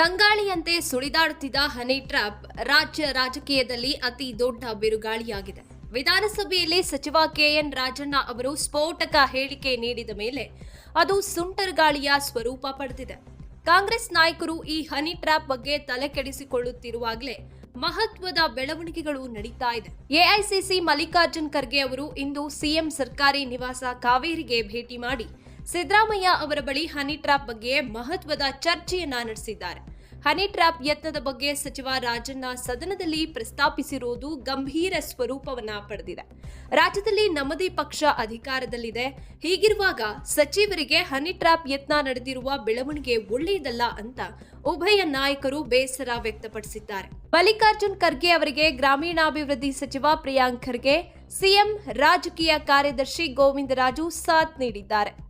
ಸಿಕ್ಕಾಪಟ್ಟೆ ಸುಳಿದಾಡುತ್ತಿದ್ದ honey trap ರಾಜ್ಯ ರಾಜಕೀಯದಲ್ಲಿ ಅತಿ ದೊಡ್ಡ ಬಿರುಗಾಳಿಯಾಗಿದೆ. ವಿಧಾನಸಭೆಯಲ್ಲಿ ಸಚಿವ ಕೆಎನ್ ರಾಜಣ್ಣ ಅವರು ಸ್ಫೋಟಕ ಹೇಳಿಕೆ ನೀಡಿದ ಮೇಲೆ ಅದು ಸುಂಟರ್ ಗಾಳಿಯ ಸ್ವರೂಪ ಪಡೆದಿದೆ. ಕಾಂಗ್ರೆಸ್ ನಾಯಕರು ಈ ಹನಿ ಟ್ರ್ಯಾಪ್ ಬಗ್ಗೆ ತಲೆ ಕೆಡಿಸಿಕೊಳ್ಳುತ್ತಿರುವಾಗಲೇ ಮಹತ್ವದ ಬೆಳವಣಿಗೆಗಳು ನಡೀತಾ ಇದೆ. ಎಐಸಿಸಿ ಮಲ್ಲಿಕಾರ್ಜುನ್ ಖರ್ಗೆ ಅವರು ಇಂದು ಸಿಎಂ ಸರ್ಕಾರಿ ನಿವಾಸ ಕಾವೇರಿಗೆ ಭೇಟಿ ಮಾಡಿ ಸಿದ್ದರಾಮಯ್ಯ ಅವರ ಬಳಿ ಹನಿ ಟ್ರಾಪ್ ಬಗ್ಗೆ ಮಹತ್ವದ ಚರ್ಚೆಯನ್ನ ನಡೆಸಿದ್ದಾರೆ. ಹನಿ ಟ್ರಾಪ್ ಯತ್ನದ ಬಗ್ಗೆ ಸಚಿವ ರಾಜಣ್ಣ ಸದನದಲ್ಲಿ ಪ್ರಸ್ತಾಪಿಸಿರುವುದು ಗಂಭೀರ ಸ್ವರೂಪವನ್ನ ಪಡೆದಿದೆ. ರಾಜ್ಯದಲ್ಲಿ ನಮ್ಮದೇ ಪಕ್ಷ ಅಧಿಕಾರದಲ್ಲಿದೆ. ಹೀಗಿರುವಾಗ ಸಚಿವರಿಗೆ ಹನಿ ಟ್ರಾಪ್ ಯತ್ನ ನಡೆದಿರುವ ಬೆಳವಣಿಗೆ ಒಳ್ಳೆಯದಲ್ಲ ಅಂತ ಉಭಯ ನಾಯಕರು ಬೇಸರ ವ್ಯಕ್ತಪಡಿಸಿದ್ದಾರೆ. ಮಲ್ಲಿಕಾರ್ಜುನ್ ಖರ್ಗೆ ಅವರಿಗೆ ಗ್ರಾಮೀಣಾಭಿವೃದ್ಧಿ ಸಚಿವ ಪ್ರಿಯಾಂಕ್ ಖರ್ಗೆ, ಸಿಎಂ ರಾಜಕೀಯ ಕಾರ್ಯದರ್ಶಿ ಗೋವಿಂದರಾಜು ಸಾಥ್ ನೀಡಿದ್ದಾರೆ.